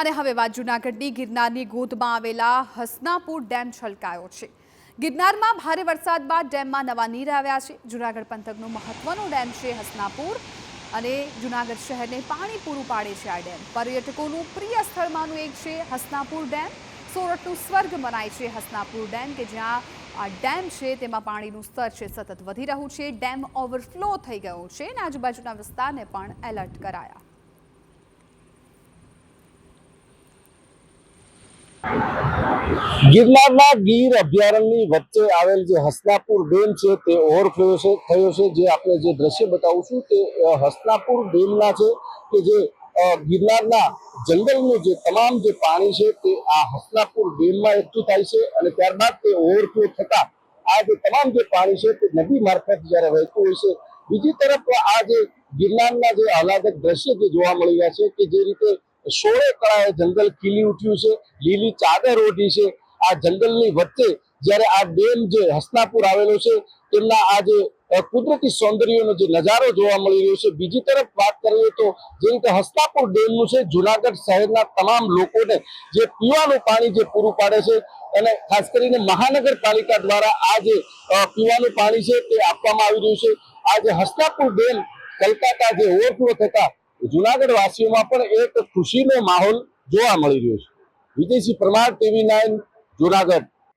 અને હવે વાત જૂનાગઢની. ગિરનારની ગોદમાં આવેલા હસનાપુર ડેમ છલકાયો છે. ગિરનારમાં ભારે વરસાદ બાદ ડેમમાં નવા નીર આવ્યા છે. જૂનાગઢ પંથકનો મહત્વનો ડેમ છે હસનાપુર અને જૂનાગઢ શહેરને પાણી પૂરું પાડે છે આ ડેમ. પર્યટકોનું પ્રિય સ્થળમાંનું એક છે હસનાપુર ડેમ. સોરઠનું સ્વર્ગ મનાય છે હસનાપુર ડેમ કે જ્યાં આ ડેમ છે તેમાં પાણીનું સ્તર છે સતત વધી રહ્યું છે. ડેમ ઓવરફ્લો થઈ ગયો છે અને આજુબાજુના વિસ્તારને પણ એલર્ટ કરાયા. ગિરનારના ગીર અભયારણ્યની વચ્ચે આવેલ જે હસનાપુર ડેમ છે, તે ઓવરફ્લો થયો છે. જે આપણે જે દ્રશ્ય બતાવું છું તે હસનાપુર ડેમના છે કે જે ગિરનારના જંગલનું જે તમામ જે પાણી છે તે આ હસનાપુર ડેમમાં એકઠું થાય છે અને ત્યારબાદ તે ઓવરફ્લો થતા આ જે તમામ જે પાણી છે તે નદી મારફત જ્યારે વહેતું હોય છે. બીજી તરફ આ જે ગિરનારના જે આહલાદક દ્રશ્ય જે જોવા મળી રહ્યા છે કે જે રીતે સોળે કળાએ જંગલ ખીલી ઉઠ્યું છે, લીલી ચાદર ઓઢી છે. આ જંગલની વચ્ચે જ્યારે આ ડેમ જે હસનાપુર આવેલો છે, તેમના આ જે કુદરતી સૌંદર્યનો જે નજારો જોવા મળી રહ્યો છે. બીજી તરફ વાત કરીએ તો જે રીતે હસનાપુર ડેમનું છે, જુનાગઢ શહેરના તમામ લોકોને જે પીવાનું પાણી જે પૂરું પાડે છે અને ખાસ કરીને મહાનગરપાલિકા દ્વારા આ જે પીવાનું પાણી છે તે આપવામાં આવી રહ્યું છે. આ જે હસનાપુર ડેમ કલકાતા જે ઓવરફ્લો થતા જુનાગઢ વાસીઓમાં પણ એક ખુશીનો માહોલ જોવા મળી રહ્યો છે. વિદેશી પ્રમાણ ટીવી નાઇન જુનાગઢ.